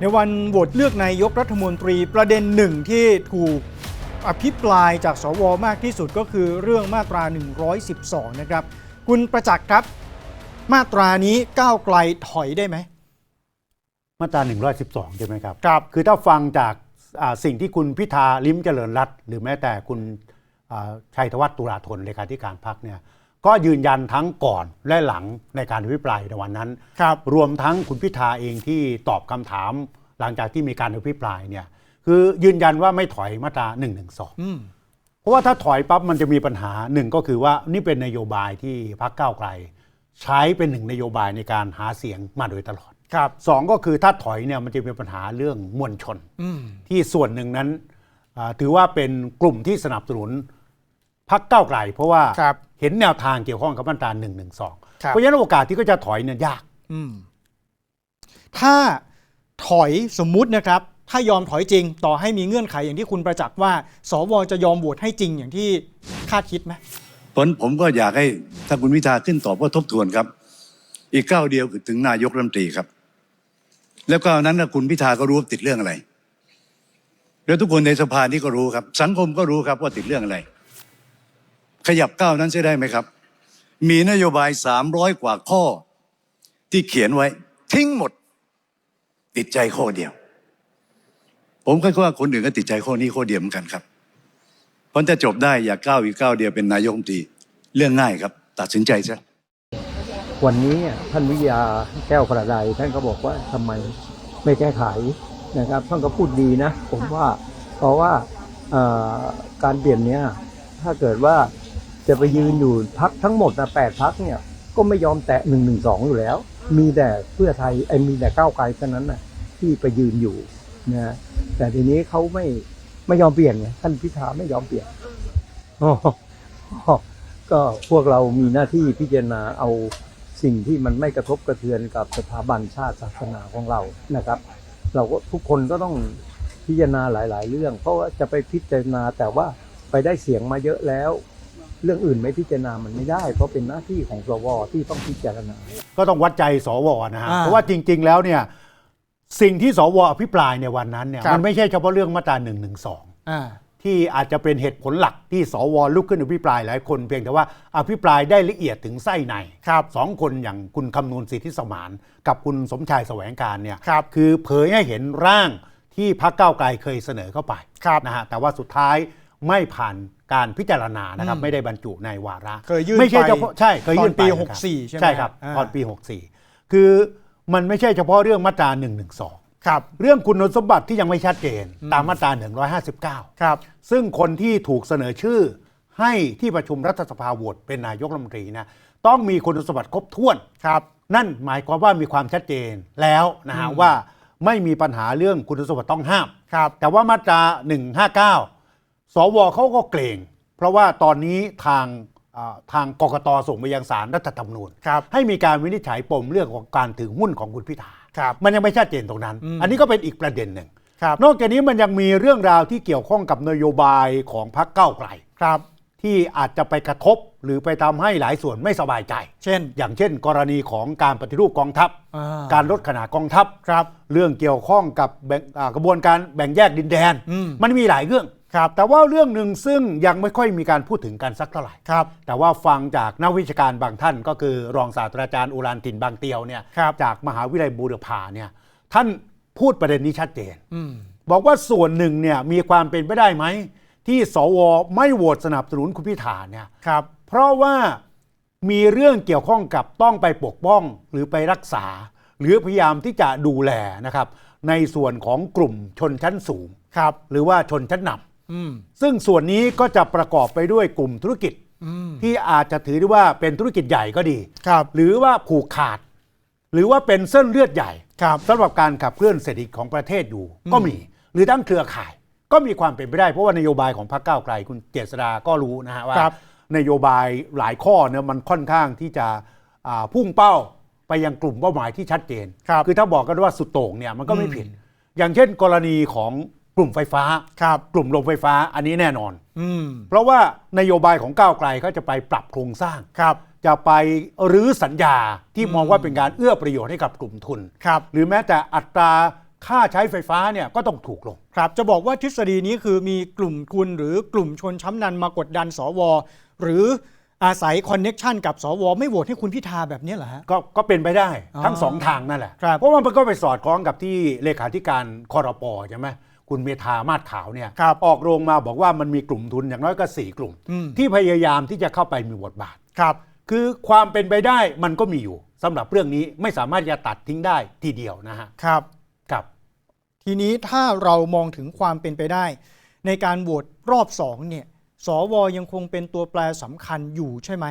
ในวันโหวตเลือกนายกรัฐมนตรีประเด็นหนึ่งที่ถูกอภิปรายจากสวมากที่สุดก็คือเรื่องมาตรา 112 นะครับ คุณประจักษ์ครับ มาตรานี้ก้าวไกลถอยได้ไหม มาตรา 112 ใช่ไหมครับครับ คือถ้าฟังจากอ่าสิ่งที่คุณพิธาลิ้มเจริญรัตน์หรือแม้แต่คุณอ่าชัยธวัฒน์ตุลาธนเลขาธิการพรรคเนี่ย ก็ยืนยันทั้งก่อนและหลังในการอภิปรายในวันนั้นครับรวมทั้งคุณพิธาเองที่ตอบคำถาม หลังจากที่มีการอภิปรายเนี่ยคือยืนยันว่าไม่ถอยมาตรา112อืมเพราะว่าถ้าถอยปั๊บมันจะมีปัญหาหนึ่งก็คือว่านี่เป็นนโยบายที่พรรคก้าวไกล ใช้เป็นหนึ่งนโยบายในการหาเสียงมาโดยตลอดครับสองก็คือถ้าถอยเนี่ยมันจะมีปัญหาเรื่องมวลชนอืมที่ส่วนหนึ่งนั้นอ่าถือว่าเป็นกลุ่มที่สนับสนุน พรรคก้าวไกล เพราะว่าครับเห็นแนวทางเกี่ยวข้องกับมาตรา1นึครับเพราะฉะนั้นโอกาสที่ก็จะถอยเนี่ยยากอืมถ้าถอยสมมุตินะครับ ถ้ายอมถอยจริง ต่อให้มีเงื่อนไขอย่างที่คุณประจักษ์ว่า สวจะยอมโหวตให้จริงอย่างที่คาดคิดไหมผลผมก็อยากให้ถ้าคุณวิทาขึ้นตอบก็ทบทวนครับ อีกก้าวเดียวคือถึงนายกรัฐมนตรีครับ แล้วก็นั้นนะคุณพิธาก็รู้ว่าติดเรื่องอะไรแล้วทุกคนในสภานี่ก็รู้ครับ สังคมก็รู้ครับว่าติดเรื่องอะไร ขยับก้าวนั้นใช่ได้ไหมครับ มีนโยบายสามร้อยกว่าข้อ ที่เขียนไว้ ทิ้งหมด ติดใจข้อเดียว ผมคิดว่าคนอื่นก็ติดใจข้อนี้ข้อเดียวเหมือนกันครับ เพราะถ้าจบได้อย่าก้าวอีกก้าวเดียวเป็นนายกรัฐมนตรีเรื่องง่ายครับ ตัดสินใจซะวันนี้ท่านวิยาแก้วพระใดท่านก็บอกว่าทำไมไม่แก้ไขนะครับ ท่านก็พูดดีนะ ผมว่าเพราะว่าการเปลี่ยนเนี้ยถ้าเกิดว่า จะไปยืนอยู่พักทั้งหมดนะแปดพักเนี่ย ก็ไม่ยอมแตะหนึ่งหนึ่งสองอยู่แล้ว มีแต่เพื่อไทยไอ้มีแต่ก้าวไกลเท่านั้นนะที่ไปยืนอยู่นะแต่ทีนี้เขาไม่ไม่ยอมเปลี่ยนไงท่านพิธาไม่ยอมเปลี่ยนอ๋อก็พวกเรามีหน้าที่พิจารณาเอาสิ่งที่มันไม่กระทบกระเทือนกับสถาบันชาติศาสนาของเรานะครับ เราก็ทุกคนก็ต้องพิจารณาหลาย ๆ เรื่อง เพราะว่าจะไปพิจารณาแต่ว่าไปได้เสียงมาเยอะแล้ว เรื่องอื่นไม่พิจารณามันไม่ได้ เพราะเป็นหน้าที่ของสวที่ต้องพิจารณา ก็ต้องวัดใจสวนะฮะอ่า เพราะว่าจริง ๆ แล้วเนี่ยสิ่งที่สวอภิปรายในวันนั้นเนี่ยครับ มันไม่ใช่เฉพาะเรื่องมาตรา1นึอ่า ที่อาจจะเป็นเหตุผลหลักที่สวลุกขึ้นอภิปรายหลายคนเพียงแต่ว่าอภิปรายได้ละเอียดถึงไส้ในครับสองคนอย่างคุณคำนูนสิทธิสมานกับคุณสมชายแสวงการเนี่ยครับคือเผยให้เห็นร่างที่พรรคก้าวไกลเคยเสนอเข้าไปครับ นะฮะแต่ว่าสุดท้ายไม่ผ่าน การพิจารณานะครับอืมไม่ได้บรรจุในวาระเคยยื่นไม่ใช่ไปเฉพาะใช่เคยยื่นตอนปีไนะครับ64 ใช่ไหมใช่ครับอ่าตอนปี 64 คือมันไม่ใช่เฉพาะเรื่องมาตรา1นึครับเรื่องคุณสมบัติที่ยังไม่ชัดเจนอืมตามมาตรา 159 ครับ ซึ่งคนที่ถูกเสนอชื่อ ให้ที่ประชุมรัฐสภาโหวตเป็นนายกรัฐมนตรีนะต้องมีคุณสมบัติครบถ้วนครับ นั่นหมายความว่ามีความชัดเจนแล้วนะฮะอืมว่าไม่มีปัญหาเรื่องคุณสมบัติต้องห้ามครับแต่ว่ามาตรา 159 สวเขาก็เกรงเพราะว่าตอนนี้ทางอ่าทางกกตส่งไปยังสารรัฐธรรมนูญครับให้มีการวินิจฉัยปมเรื่องของการถือหุ้นของคุณพิธาครับมันยังไม่ชัดเจนตรงนั้นอืมอันนี้ก็เป็นอีกประเด็นหนึ่งครับนอกจากนี้มันยังมีเรื่องราวที่เกี่ยวข้องกับนโยบายของพรรคเก้าวไกลครับที่อาจจะไปกระทบหรือไปทำให้หลายส่วนไม่สบายใจ เช่น อย่างเช่น กรณีของการปฏิรูปกองทัพอ่การลดขนาดกองทัพครับ เรื่องเกี่ยวข้องกับแบ่งอ่ากระบวนการแบ่งแยกดินแดนอืมมันมีหลายเรื่อง ครับแต่ว่าเรื่องหนึ่งซึ่งยังไม่ค่อยมีการพูดถึงกันสักเท่าไหร่ครับ แต่ว่าฟังจากนักวิชาการบางท่าน ก็คือรองศาสตราจารย์อุรานตินบางเตียวเนี่ยครับจากมหาวิทยาลัยบูรพาเนี่ยท่านพูดประเด็นนี้ชัดเจนอืมบอกว่าส่วนหนึ่งเนี่ยมีความเป็นไปได้ไหม ที่สวไม่โหวตสนับสนุนคุณพิธาเนี่ยครับ เพราะว่ามีเรื่องเกี่ยวข้องกับต้องไปปกป้องหรือไปรักษา หรือพยายามที่จะดูแลนะครับ ในส่วนของกลุ่มชนชั้นสูงครับ หรือว่าชนชั้นนอืมำ ซึ่งส่วนนี้ก็จะประกอบไปด้วยกลุ่มธุรกิจอืมที่อาจจะถือได้ว่าเป็นธุรกิจใหญ่ก็ดีครับ หรือว่าผูกขาด หรือว่าเป็นเส้นเลือดใหญ่ครับสำหรับการขับเคลื่อนเศรษฐกิจของประเทศอยู่อืมก็มี หรือตั้งเครือข่าย ก็มีความเป็นไปได้เพราะว่านโยบายของพรรคก้าวไกลคุณเจษดาก็รู้นะฮะว่าครับนโยบายหลายข้อเนี่ยมันค่อนข้างที่จะอ่าพุ่งเป้าไปยังกลุ่มเป้าหมายที่ชัดเจนครับอถ้าบอกกันว่าสุดโต่งเนี่ยมันก็ไม่อืมผิด อย่างเช่นกรณีของ กลุ่มไฟฟ้า ครับกลุ่มโรงไฟฟ้าอันนี้แน่นอน อืมเพราะว่านโยบายของก้าวไกลเขาจะไปปรับโครงสร้าง ครับจะไปรื้อสัญญาที่อืมมองว่าเป็นการเอื้อประโยชน์ให้กับกลุ่มทุน ครับหรือแม้แต่อัตราค่าใช้ไฟฟ้าเนี่ยก็ต้องถูกลง ครับจะบอกว่าทฤษฎีนี้คือมีกลุ่มทุนหรือกลุ่มชนชั้นนำมากดดันสวหรืออาศัยคอนเน็ชันกับสวไม่โหวตให้คุณพิธาแบบนี้เหรอฮะ ก็ก็เป็นไปได้อ๋อทั้งสองทางนั่นแหละ ครับเพราะว่ามันก็ไปสอดคล้องกับที่เลขาธิการคอรปใช่ไหม คุณเมธามาศขาวเนี่ยครับออกโรงมาบอกว่ามันมีกลุ่มทุนอย่างน้อยก็สี่กลุ่ม อืม ที่พยายามที่จะเข้าไปมีบทบาท ครับ คือความเป็นไปได้มันก็มีอยู่สำหรับเรื่องนี้ไม่สามารถจะตัดทิ้งได้ทีเดียวนะฮะครับ ครับ ทีนี้ถ้าเรามองถึงความเป็นไปได้ ในการโหวตรอบสองเนี่ย สวยังคงเป็นตัวแปรสำคัญอยู่ใช่ไหม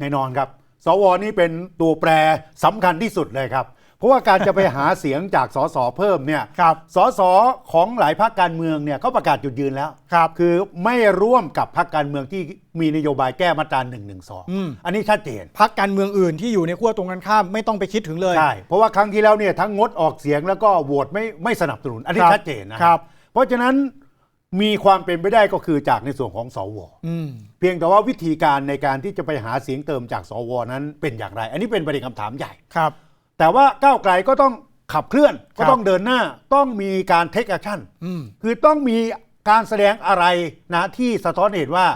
แน่นอนครับ สวนี่เป็นตัวแปรสำคัญที่สุดเลยครับ เพราะว่าการจะไปหาเสียงจากสสเพิ่มเนี่ยครับสสของหลายพรรคการเมืองเนี่ยเขาประกาศจุดยืนแล้วครับคือไม่ร่วมกับพรรคการเมืองที่มีนโยบายแก้มาตรา1นึอืมอันนี้ชัดเจนพักการเมืองอื่นที่อยู่ในขั้วตรงกันข้ามไม่ต้องไปคิดถึงเลยใช่เพราะว่าครั้งที่แล้วเนี่ยทั้งงดออกเสียงแล้วก็โหวตไม่ไม่สนับสนุนอันนี้ครับชัดเจนนะครับเพราะฉะนั้นมีความเป็นไปได้ก็คือจากในส่วนของสวอืมเพียงแต่ว่าวิธีการในการที่จะไปหาเสียงเติมจากสวนั้นเป็นอย่างไร อันนี้เป็นประเด็นคำถามใหญ่ครับ แต่ว่าก้าวไกลก็ต้องขับเคลื่อนครัก็บต้องเดินหน้าต้องมีการเทคแอคชั่นอืมคือต้องมีการแสดงอะไรนะที่สะท้อนเห็นว่า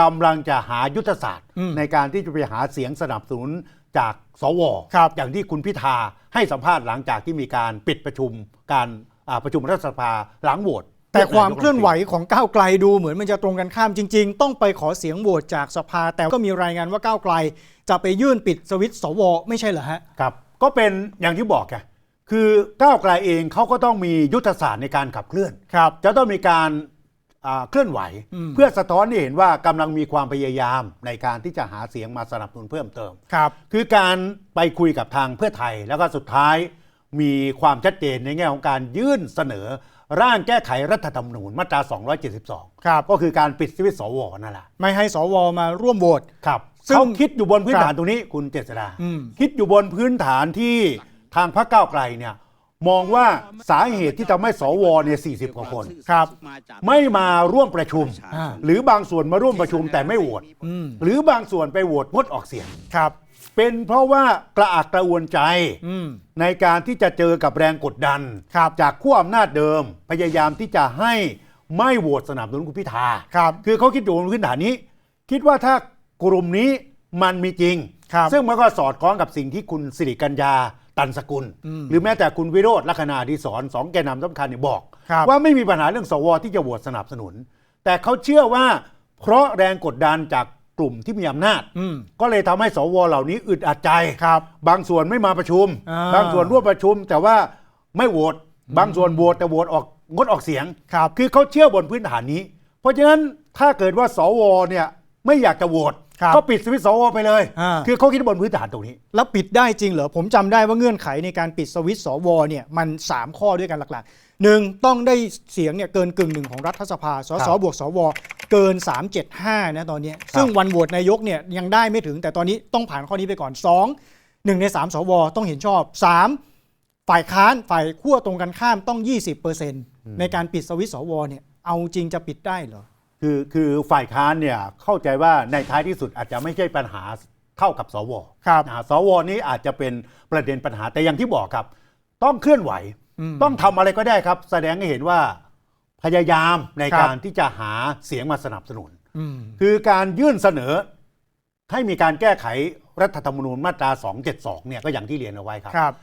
กำลังจะหายุทธศาสตร์อืมในการที่จะไปหาเสียงสนับสนุนจากสวครับอย่างที่คุณพิธาให้สัมภาษณ์หลังจากที่มีการปิดประชุมการอ่าประชุมรัฐสภาหลังโหวตแต่ความลืกเคลื่อนไหวของก้าวไกลดูเหมือนมันจะตรงกันข้ามจริง ๆ ต้องไปขอเสียงโหวตจากสภา แต่ก็มีรายงานว่าก้าวไกล จะไปยื่นปิดสวิตช์สว ไม่ใช่เหรอฮะครับ ก็เป็นอย่างที่บอกไงคือก้าวไกลเองเขาก็ต้องมียุทธศาสตร์ในการขับเคลื่อน ครับ จะต้องมีการอ่าเคลื่อนไหว อืม เพื่อสะท้อนให้เห็นว่ากำลังมีความพยายามในการที่จะหาเสียงมาสนับสนุนเพิ่มเติม ครับ คือการไปคุยกับทางเพื่อไทยแล้วก็สุดท้ายมีความชัดเจนในแง่ของการยื่นเสนอ ร่างแก้ไขรัฐธรรมนูญมาตรา 272 ครับ ก็คือการปิดสวิตช์สวนั่นแหละไม่ให้สวมาร่วมโหวตครับซึ่งเขาคิดอยู่บนพื้นครับฐานตรงนี้คุณเจษดาอืมคิดอยู่บนพื้นฐานที่ทางพรรคก้าวไกลเนี่ยมองว่าสาเหตุที่ทำให้สวเนี่ย40 กว่าคนครับ ไม่มาร่วมประชุมอ่าหรือบางส่วนมาร่วมประชุมแต่ไม่โหวตอืมหรือบางส่วนไปโหวตงดออกเสียงครับ เป็นเพราะว่ากระอักกระอ่วนใจอืม ในการที่จะเจอกับแรงกดดัน ครับจากขั้วอำนาจเดิม พยายามที่จะให้ไม่โหวตสนับสนุนคุณพิธาครับคือเขาคิดอยู่บนพื้นฐานนี้ คิดว่าถ้ากลุ่มนี้มันมีจริง ครับซึ่งมันก็สอดคล้องกับสิ่งที่คุณสิริกัญญาตันสกุล อืมหรือแม้แต่คุณวิโรธลักษณาดีสอนสองแกนนำสำคัญเนี่ยบอก ครับ ว่าไม่มีปัญหาเรื่องสวที่จะโหวตสนับสนุน แต่เขาเชื่อว่าเพราะแรงกดดันจาก กลุ่มที่มีอำนาจ อืม ก็เลยทำให้สวเหล่านี้อึดอัดใจ ครับ บางส่วนไม่มาประชุม อ่า บางส่วนร่วมประชุม แต่ว่าไม่โหวตบางส่วนโหวตแต่โหวตออกงดออกเสียง ครับ คือเขาเชื่อบนพื้นฐานนี้ เพราะฉะนั้นถ้าเกิดว่าสวเนี่ยไม่อยากจะโหวตครับก็ปิดสวิตช์สวไปเลย อ่า คือเขาคิดบนพื้นฐานตรงนี้ แล้วปิดได้จริงเหรอ ผมจำได้ว่าเงื่อนไขในการปิดสวิตช์สวเนี่ยมัน 3 ข้อด้วยกันหลักๆหนึ่งต้องได้เสียงเนี่ยเกินกึ่งหนึ่งของรัฐสภา สสครับบวกสว เกิน 375 นะตอนเนี้ยซึ่งวันโหวตนายกเนี่ยยังได้ไม่ถึงแต่ตอนนี้ต้องผ่านข้อนี้ไปก่อน 2 1 ใน 3 สว ต้องเห็นชอบ 3 ฝ่ายค้านฝ่ายขั้วตรงกันข้ามต้อง 20%ในการปิดสวิตช์สวเนี่ยเอาจริงจะปิดได้เหรอ คือคือฝ่ายค้านเนี่ยเข้าใจว่าในท้ายที่สุดอาจจะไม่ใช่ปัญหาเท่ากับสวครับนะฮะสวนี้อาจจะเป็นประเด็นปัญหาแต่อย่างที่บอกครับ ต้องเคลื่อนไหวอืมต้องทำอะไรก็ได้ครับ แสดงให้เห็นว่า พยายามในครับ การที่จะหาเสียงมาสนับสนุน อืม คือการยื่นเสนอ ให้มีการแก้ไขรัฐธรรมนูญมาตรา 272 เนี่ยก็อย่างที่เรียนเอาไว้ครับ ครับ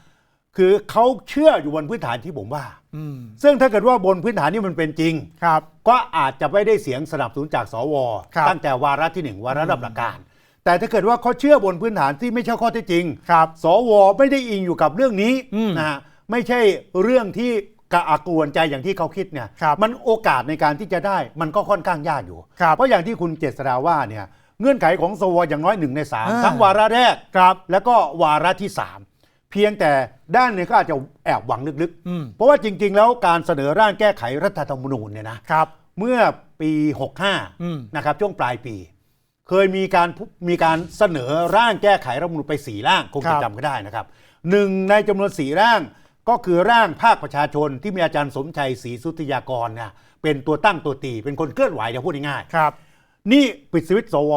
คือเขาเชื่ออยู่บนพื้นฐานที่ผมว่า อืม ซึ่งถ้าเกิดว่าบนพื้นฐานนี้มันเป็นจริง ครับ ก็อาจจะไม่ได้เสียงสนับสนุนจากสว ครับตั้งแต่วาระที่หนึ่งวาระรับหลักการ แต่ถ้าเกิดว่าเขาเชื่อบนพื้นฐานที่ไม่ใช่ข้อเท็จจริง ครับสว ไม่ได้อิงอยู่กับเรื่องนี้อืม นะฮะไม่ใช่เรื่องที่ กระอักกวนใจอย่างที่เขาคิดเนี่ยครับมันโอกาสในการที่จะได้มันก็ค่อนข้างยากอยู่ครับเพราะอย่างที่คุณเจษฎาว่าเนี่ยเงื่อนไขของสวอย่างน้อยหนึ่งในสามอ่าทั้งวาระแรกครับแล้วก็วาระที่สามเพียงแต่ด้านหนึงก็อาจจะแอบหวังลึกอืมๆเพราะว่าจริง ๆ แล้วการเสนอร่างแก้ไขรัฐธรรมนูญเนี่ยนะครับเมื่อปีอืม65นะครับช่วงปลายปี เคยมีการพุมีการเสนอร่างแก้ไขรัฐธรรมนูญไปสี่ร่างคงครัจะบจำก็ได้นะครับหนึ่งในจำนวนสี่ร่าง ก็คือร่างภาคประชาชนที่มีอาจารย์สมชัยศรีสุทธิยากรเนี่ยเป็นตัวตั้งตัวตี เป็นคนเคลื่อนไหวเดี๋ยวพูดง่ายครับๆนี่ปิดสวิตช์สว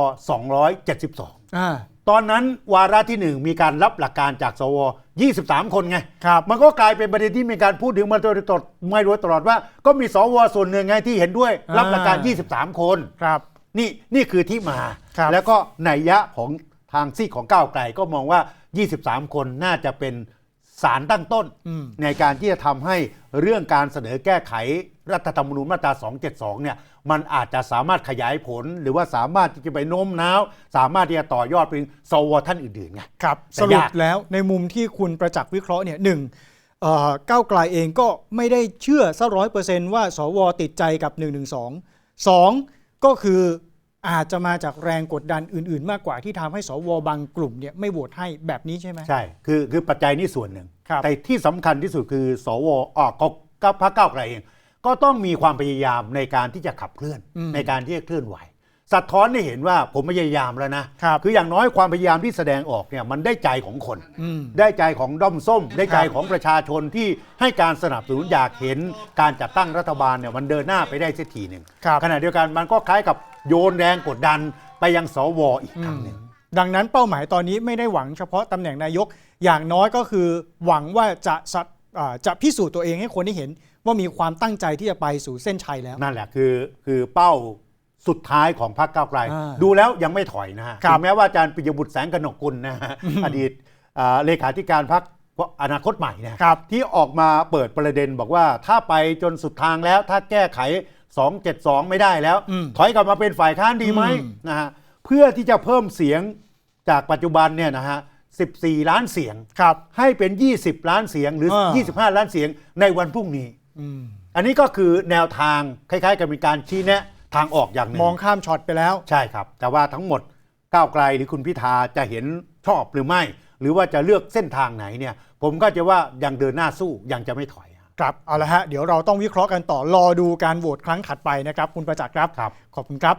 272อ่าตอนนั้นวาระที่หนึ่งมีการรับหลักการจากสว 23 คนไงครับมันก็กลายเป็นประเด็นที่มีการพูดถึงมาโดยตลอดมาโดยตลอดว่า ก็มีสวส่วนหนึ่งไงที่เห็นด้วย รับหลักการ 23 คนครับ นี่นี่คือที่มาครับแล้วก็นัยยะของทางซีกของก้าวไกลก็มองว่า 23 คนน่าจะเป็น สารตั้งต้นอืมในการที่จะทำให้เรื่องการเสนอแก้ไขรัฐธรรมนูญมาตรา 272 เนี่ย มันอาจจะสามารถขยายผล หรือว่าสามารถที่จะไปโน้มน้าว สามารถที่จะต่อยอดไปถึงสวท่านอื่นๆไงครับแต่สรุปยากแล้วในมุมที่คุณประจักษ์วิเคราะห์เนี่ยหนึ่งเอ่อก้าวไกลเองก็ไม่ได้เชื่อซะร้อยเปอร์เซนต์ว่า สวติดใจกับ1นึสองก็คือ อาจจะมาจากแรงกดดันอื่น ๆ มากกว่าที่ทำให้สวบางกลุ่มเนี่ยไม่โหวตให้แบบนี้ใช่ไหมใช่คือคือปัจจัยนี้ส่วนหนึ่งครับแต่ที่สำคัญที่สุดคือสวออกก็ก็พรรคก้าวไกลเอง ก็ต้องมีความพยายามในการที่จะขับเคลื่อนอืมในการที่จะเคลื่อนไหวสะท้อนให้เห็นว่าผมพยายามแล้วนะครับออย่างน้อยความพยายามที่แสดงออกเนี่ยมันได้ใจของคนอืมได้ใจของด้อมส้ม ได้ใจครับของประชาชนที่ให้การสนับสนุนอยากเห็นการจัดตั้งรัฐบาลเนี่ยมันเดินหน้าไปได้เสียทีหนึ่งครับขณะเดียวกันมันก็คล้ายกับ โยนแรงกดดันไปยังสวอีกครั้งหนึ่ง ดังนั้นเป้าหมายตอนนี้ไม่ได้หวังเฉพาะตำแหน่งนายกอย่างน้อยก็คือหวังว่าจะสัตอ่าจะพิสูจน์ตัวเองให้คนได้เห็นว่ามีความตั้งใจที่จะไปสู่เส้นชัยแล้ว นั่นแหละคือคือเป้าสุดท้ายของพรรคก้าวไกล อ่าดูแล้วยังไม่ถอยนะฮะครับ ถึงแม้ว่าอาจารย์ปิยบุตรแสงกนกกุลนะฮะอดีตอ่าเลขาธิการพรรคอนาคตใหม่นะ ครับ ที่ออกมาเปิดประเด็นบอกว่าถ้าไปจนสุดทางแล้วถ้าแก้ไข 272 ไม่ได้แล้วอืมถอยกลับมาเป็นฝ่ายค้านดีไหมอืมนะฮะเพื่อที่จะเพิ่มเสียงจากปัจจุบันเนี่ยนะฮะ14 ล้านเสียงครับให้เป็น 20 ล้านเสียงหรืออ่า25 ล้านเสียงในวันพรุ่งนี้อืมอันนี้ก็คือแนวทางคล้ายๆ กับเป็นการชี้แนะทางออกอย่างหนึ่งมองข้ามช็อตไปแล้ว ใช่ครับ แต่ว่าทั้งหมดก้าวไกลหรือคุณพิธาจะเห็นชอบหรือไม่ หรือว่าจะเลือกเส้นทางไหนเนี่ย ผมก็จะว่ายังเดินหน้าสู้ยังจะไม่ถอย ครับเอาละฮะเดี๋ยวเราต้องวิเคราะห์กันต่อรอดูการโหวตครั้งถัดไปนะครับ คุณประจักษ์ครับครับขอบคุณครับ